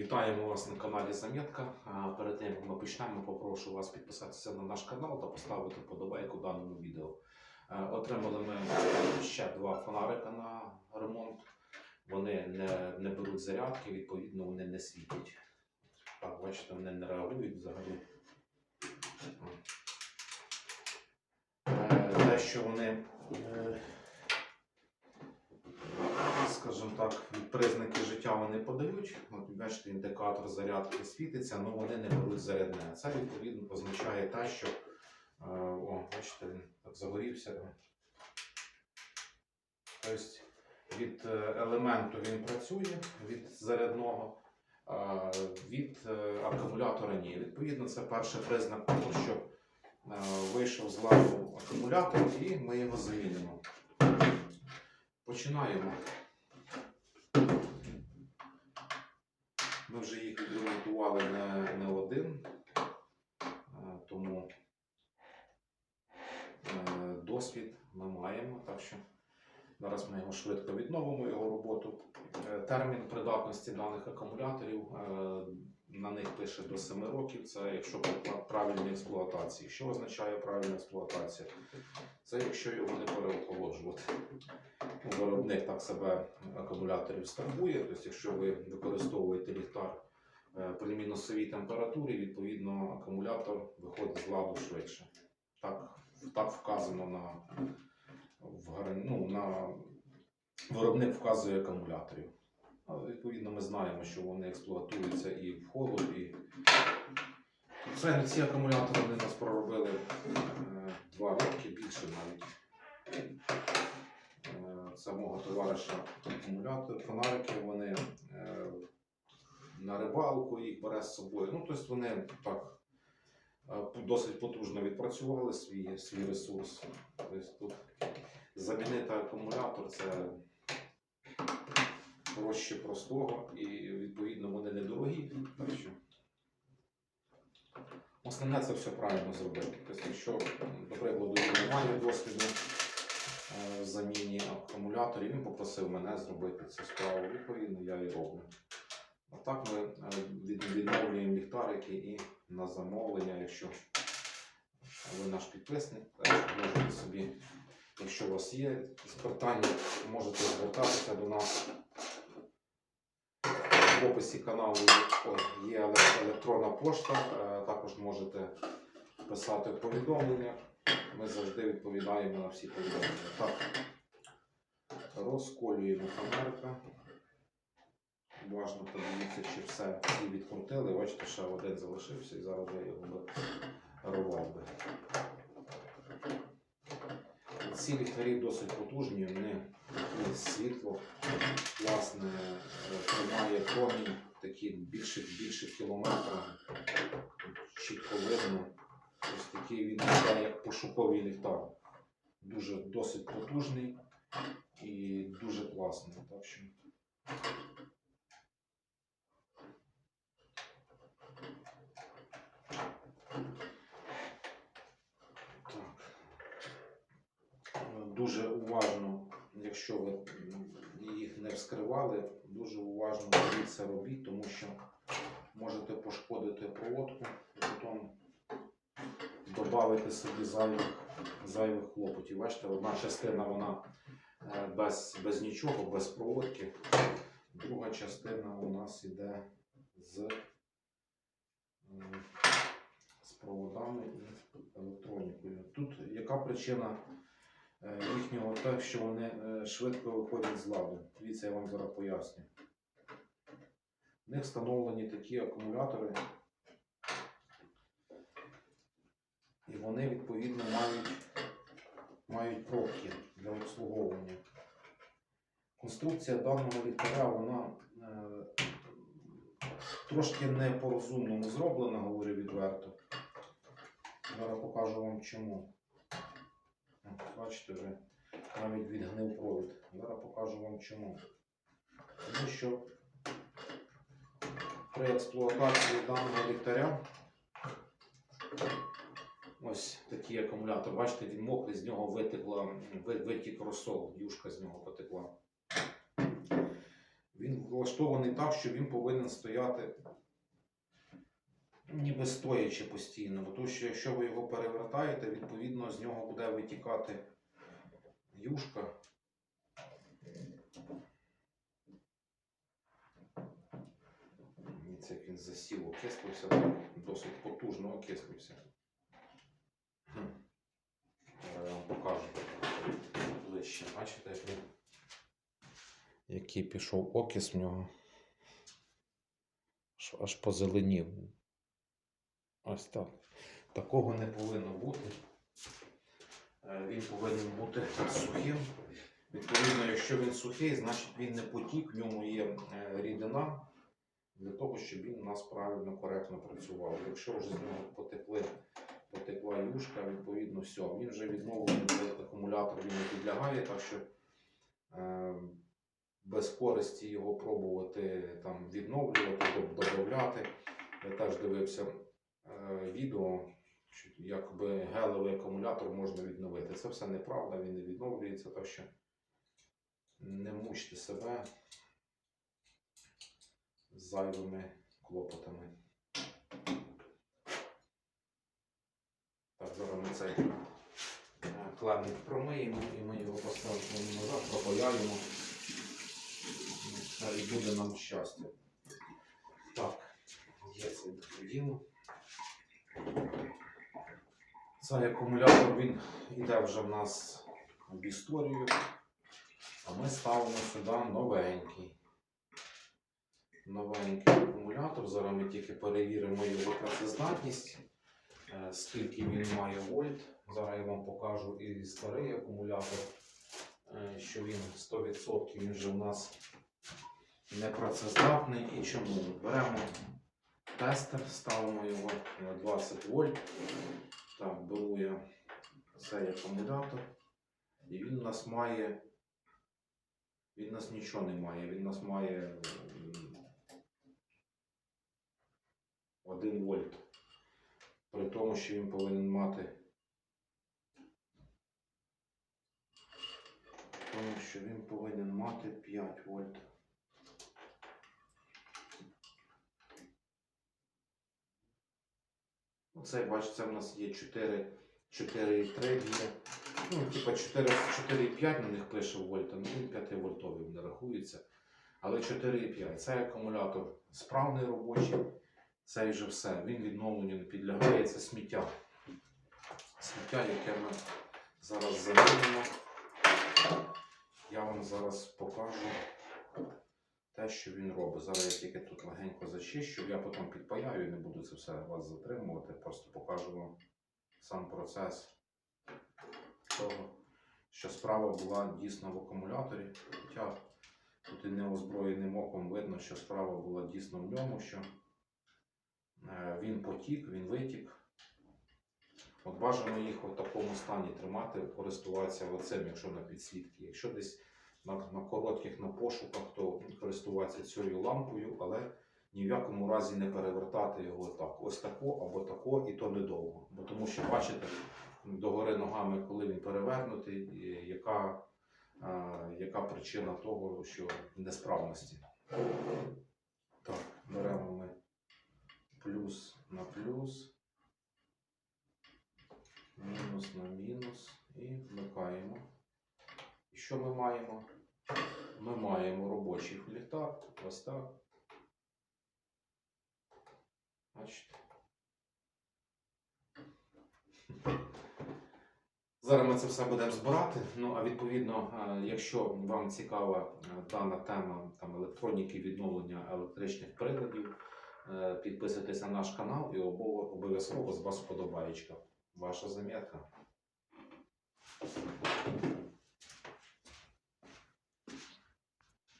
Вітаємо вас на каналі Замітка. Перед тим як ми почнемо, попрошу вас підписатися на наш канал та поставити подобайку даному відео. Е, Отримали ми ще два фонарика на ремонт. Вони не, не беруть зарядки, відповідно, вони не світять. Так, бачите, вони не реагують взагалі. Е, Те, що вони, е, скажімо так, признаки життя вони подають. От бачите, індикатор зарядки світиться, але вони не беруть зарядне. Це відповідно означає те, що е, о, бачите, він так загорівся. Тобто від е, елементу він працює, від зарядного, від е, акумулятора ні. Відповідно, це перший признак того, що вийшов з ладу акумулятор і ми його замінимо. Починаємо. Ми вже їх відремонтували не, не один, е, тому е, досвід ми маємо. Так що зараз ми його швидко відновимо, його роботу. Е, Термін придатності даних акумуляторів на них пише до 7 років. Це якщо при правильній експлуатації. Що означає правильна експлуатація? Це якщо його не переохолоджувати. Виробник так себе акумуляторів страхує. Тобто, якщо ви використовуєте ліхтар е, при мінусовій температурі, відповідно акумулятор виходить з ладу швидше. Так, так вказано на, в, ну, на виробник вказує акумуляторів. Відповідно, ми знаємо, що вони експлуатуються і в холод, і Звичайно, ці акумулятори вони нас проробили е, два роки, більше навіть. Е, Це товариша акумулятор, фонарики, вони е, на рибалку їх бере з собою. Ну, тобто вони так досить потужно відпрацювали свій, свій ресурс. Тобто замінити акумулятор це проще простого і відповідно вони недорогі. Основне це все правильно зробити. Тобто, якщо, до прикладу, він досвіду е, в заміні акумуляторів, він попросив мене зробити цю справу. Відповідно, я і роблю. А так ми е, відновлюємо ліхтарики і на замовлення, якщо ви наш підписник, можете собі, якщо у вас є питання, можете звертатися до нас. В описі каналу є електронна пошта, е, також можете писати повідомлення. Ми завжди відповідаємо на всі повідомлення. Так, розколюємо фонарика. Уважно подивіться, чи все всі відкрутили. Бачите, ще один залишився і зараз я його би рвав би. Ці ліхтарі досить потужні, вони світло, власне, е, тримає промінь такі більше, більше кілометра. Чітко видно. Ось такий він як пошуковий ліхтар. Дуже досить потужний і дуже класний. Так що Так. Е, Дуже уважно, якщо ви їх не вскривали, дуже уважно це робіть, тому що можете пошкодити проводку потім додати собі зайвих, зайвих хлопотів. Бачите, одна частина вона е, без, без нічого, без проводки. Друга частина у нас іде з, з проводами і електронікою. Тут яка причина е, їхнього те, що вони е, швидко виходять з ладу? Дивіться, я вам зараз поясню. В них встановлені такі акумулятори, і вони відповідно мають, мають пробки для обслуговування. Конструкція даного ліхтаря, вона е, трошки не по-розумному зроблена, говорю відверто. Зараз покажу вам чому. Бачите, вже навіть відгнив провід. Зараз покажу вам чому. Тому що при експлуатації даного ліхтаря ось такий акумулятор. Бачите, він мокрий, з нього витекла, витік розсол, юшка з нього потекла. Він влаштований так, що він повинен стояти ніби стоячи постійно. Бо тому що якщо ви його перевертаєте, відповідно з нього буде витікати юшка. Дивіться, як він засів, окислився, досить потужно окислився. Я вам покажу ближче. Бачите, як він. Який пішов окис в нього. Аж позеленів. Ось так. Такого не повинно бути. Е, Він повинен бути сухим. Відповідно, якщо він сухий, значить він не потік, в ньому є е, рідина для того, щоб він у нас правильно, коректно працював. Якщо вже з нього потекли, потекла юшка, відповідно, все, він вже відновлений акумулятор він не підлягає, так що е, без користі його пробувати там відновлювати, додавати. Я теж дивився відео, якби гелевий акумулятор можна відновити. Це все неправда, він не відновлюється, так що не мучте себе зайвими клопотами. Так, зараз ми цей е, клемник промиємо і ми його поставимо назад, пропаяємо. І буде нам щастя. Так, є це діло. Цей акумулятор він йде вже в нас в історію, а ми ставимо сюди новенький. Новенький акумулятор. Зараз ми тільки перевіримо його працездатність, е, скільки він має вольт. Зараз я вам покажу і старий акумулятор, е, що він 100% він вже у нас непрацездатний. І чому? Беремо тестер, ставимо його на 20 вольт. Так, беру я цей акумулятор. І він у нас має. Він у нас нічого не має. Він у нас має 1 вольт. При тому, що він повинен мати. Тому, що він повинен мати 5 вольт. Оце, бачите, в нас є 4, 4,3 є. Ну, типа 4,5 на них пише вольта, ну він 5 вольтовий не рахується. Але 4,5. Цей акумулятор справний робочий. Цей вже все. Він відновленню не підлягає. Це сміття. Сміття, яке ми зараз замінимо. Я вам зараз покажу те, що він робить. Зараз я тільки тут легенько зачищу, я потім підпаяю і не буду це все вас затримувати. Просто покажу вам сам процес того, що справа була дійсно в акумуляторі. Хоча тут і неозброєним оком видно, що справа була дійсно в ньому, що е, він потік, він витік. От бажано їх в такому стані тримати, користуватися оцим, якщо на підсвітки. Якщо десь на, на коротких на пошуках, то користуватися цією лампою, але ні в якому разі не перевертати його так. Ось тако або тако, і то недовго. Бо тому що бачите, догори ногами, коли він перевернутий, яка, е, яка причина того, що несправності. Так, беремо ми плюс на плюс, мінус на мінус що ми маємо? Ми маємо робочий ліхтар, ось так. Бачите? Зараз ми це все будемо збирати. Ну а відповідно, е, якщо вам цікава е, дана тема там електроніки, відновлення електричних приладів, е, підписуйтесь на наш канал і обов'язково з вас вподобаєчка. Ваша замітка.